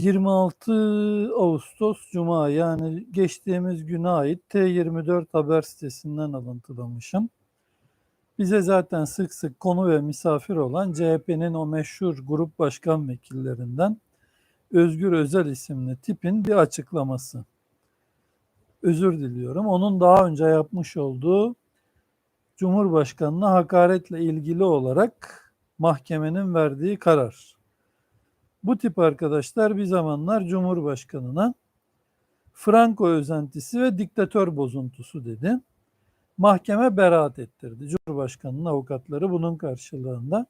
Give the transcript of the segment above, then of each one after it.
26 Ağustos Cuma yani geçtiğimiz güne ait T24 haber sitesinden alıntılamışım. Bize zaten sık sık konu ve misafir olan CHP'nin o meşhur grup başkan vekillerinden Özgür Özel isimli tipin bir açıklaması. Özür diliyorum. Onun daha önce yapmış olduğu Cumhurbaşkanına hakaretle ilgili olarak mahkemenin verdiği karar. Bu tip arkadaşlar bir zamanlar Cumhurbaşkanına Franco özentisi ve diktatör bozuntusu dedi. Mahkeme beraat ettirdi. Cumhurbaşkanının avukatları bunun karşılığında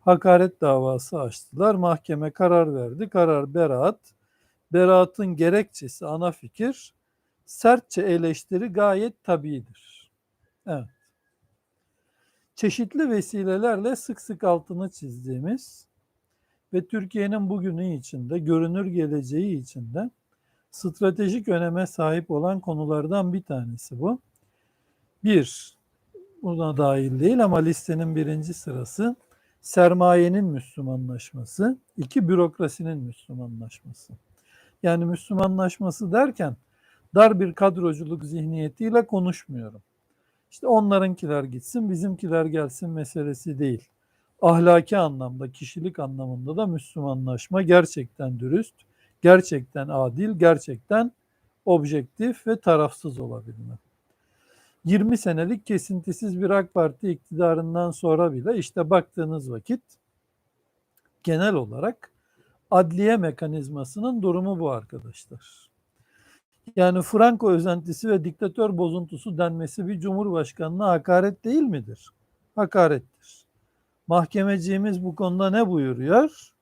hakaret davası açtılar. Mahkeme karar verdi. Karar beraat. Beraatın gerekçesi ana fikir sertçe eleştiri gayet tabidir. Evet. Çeşitli vesilelerle sık sık altını çizdiğimiz ve Türkiye'nin bugünü içinde, görünür geleceği içinde stratejik öneme sahip olan konulardan bir tanesi bu. Bir, buna dahil değil ama listenin birinci sırası sermayenin Müslümanlaşması, iki bürokrasinin Müslümanlaşması. Yani Müslümanlaşması derken dar bir kadroculuk zihniyetiyle konuşmuyorum. İşte onlarınkiler gitsin, bizimkiler gelsin meselesi değil. Ahlaki anlamda, kişilik anlamında da Müslümanlaşma gerçekten dürüst, gerçekten adil, gerçekten objektif ve tarafsız olabilme. 20 senelik kesintisiz bir AK Parti iktidarından sonra bile işte baktığınız vakit genel olarak adliye mekanizmasının durumu bu arkadaşlar. Yani Franco özentisi ve diktatör bozuntusu denmesi bir cumhurbaşkanına hakaret değil midir? Hakarettir. Mahkemeciğimiz bu konuda ne buyuruyor?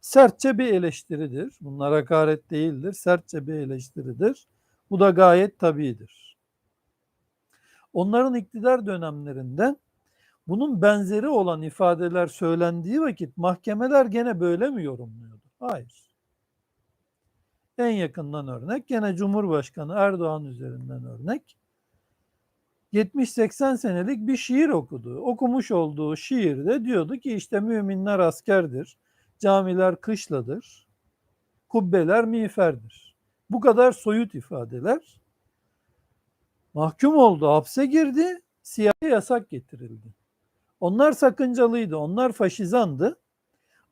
Sertçe bir eleştiridir. Bunlar hakaret değildir. Sertçe bir eleştiridir. Bu da gayet tabidir. Onların iktidar dönemlerinde bunun benzeri olan ifadeler söylendiği vakit mahkemeler gene böyle mi yorumluyordu? Hayır. En yakından örnek gene Cumhurbaşkanı Erdoğan üzerinden örnek. 70-80 senelik bir şiir okudu. Okumuş olduğu şiirde diyordu ki işte müminler askerdir, camiler kışladır, kubbeler miğferdir. Bu kadar soyut ifadeler. Mahkum oldu, hapse girdi, siyahi yasak getirildi. Onlar sakıncalıydı, onlar faşizandı.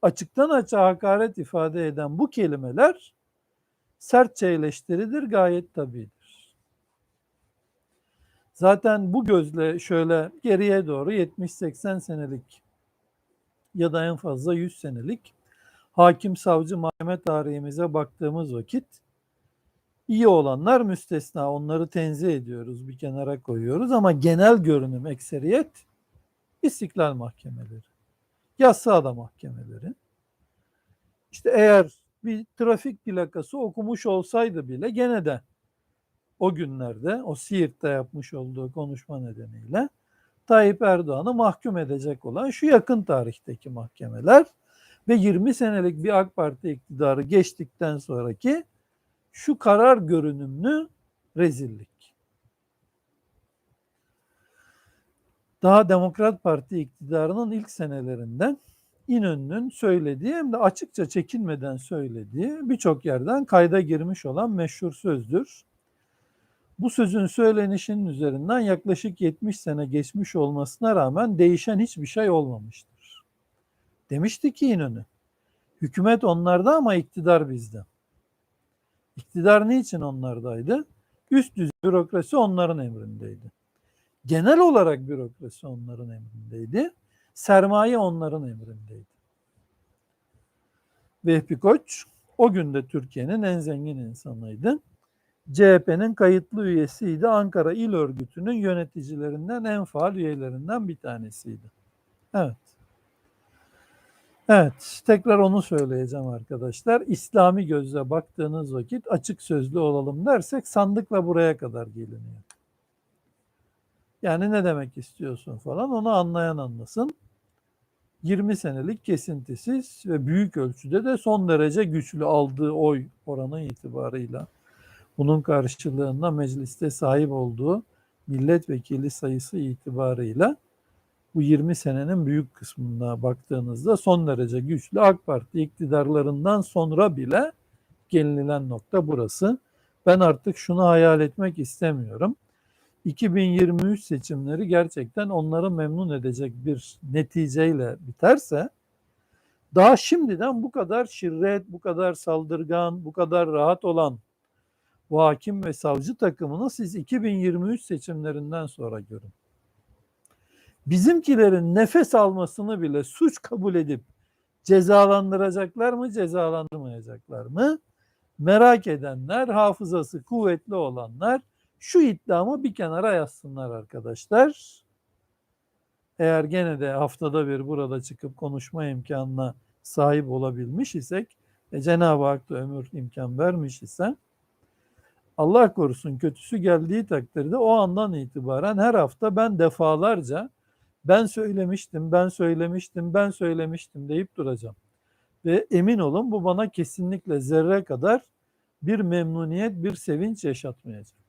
Açıktan açığa hakaret ifade eden bu kelimeler sertçe eleştiridir, gayet tabidir. Zaten bu gözle şöyle geriye doğru 70-80 senelik ya da en fazla 100 senelik hakim savcı mahkeme tarihimize baktığımız vakit iyi olanlar müstesna. Onları tenzih ediyoruz, bir kenara koyuyoruz ama genel görünüm ekseriyet istiklal mahkemeleri, yassıada mahkemeleri. İşte eğer bir trafik plakası okumuş olsaydı bile gene de o günlerde o Siirt'te yapmış olduğu konuşma nedeniyle Tayyip Erdoğan'ı mahkum edecek olan şu yakın tarihteki mahkemeler ve 20 senelik bir AK Parti iktidarı geçtikten sonraki şu karar görünümlü rezillik. Daha Demokrat Parti iktidarının ilk senelerinden İnönü'nün söylediği hem de açıkça çekinmeden söylediği birçok yerden kayda girmiş olan meşhur sözdür. Bu sözün söylenişinin üzerinden yaklaşık 70 sene geçmiş olmasına rağmen değişen hiçbir şey olmamıştır. Demişti ki İnönü, hükümet onlarda ama iktidar bizde. İktidar niçin onlardaydı? Üst düzey bürokrasi onların emrindeydi. Genel olarak bürokrasi onların emrindeydi sermaye onların emrindeydi. Vehbi Koç o günde Türkiye'nin en zengin insanıydı. CHP'nin kayıtlı üyesiydi. Ankara İl Örgütü'nün yöneticilerinden en faal üyelerinden bir tanesiydi. Evet. Evet, tekrar onu söyleyeceğim arkadaşlar. İslami gözle baktığınız vakit açık sözlü olalım dersek sandıkla buraya kadar geliniyor. Yani ne demek istiyorsun falan onu anlayan anlasın. 20 senelik kesintisiz ve büyük ölçüde de son derece güçlü aldığı oy oranı itibarıyla bunun karşılığında mecliste sahip olduğu milletvekili sayısı itibarıyla bu 20 senenin büyük kısmına baktığınızda son derece güçlü AK Parti iktidarlarından sonra bile gelinilen nokta burası. Ben artık şunu hayal etmek istemiyorum. 2023 seçimleri gerçekten onları memnun edecek bir neticeyle biterse daha şimdiden bu kadar şirret, bu kadar saldırgan, bu kadar rahat olan bu hakim ve savcı takımını siz 2023 seçimlerinden sonra görün. Bizimkilerin nefes almasını bile suç kabul edip cezalandıracaklar mı, cezalandırmayacaklar mı? Merak edenler, hafızası kuvvetli olanlar şu iddiamı bir kenara yazsınlar arkadaşlar. Eğer gene de haftada bir burada çıkıp konuşma imkanına sahip olabilmiş isek, e, Cenab-ı Hak da ömür imkan vermiş ise, Allah korusun kötüsü geldiği takdirde o andan itibaren her hafta ben defalarca ben söylemiştim, ben söylemiştim, ben söylemiştim deyip duracağım. Ve emin olun bu bana kesinlikle zerre kadar bir memnuniyet, bir sevinç yaşatmayacak.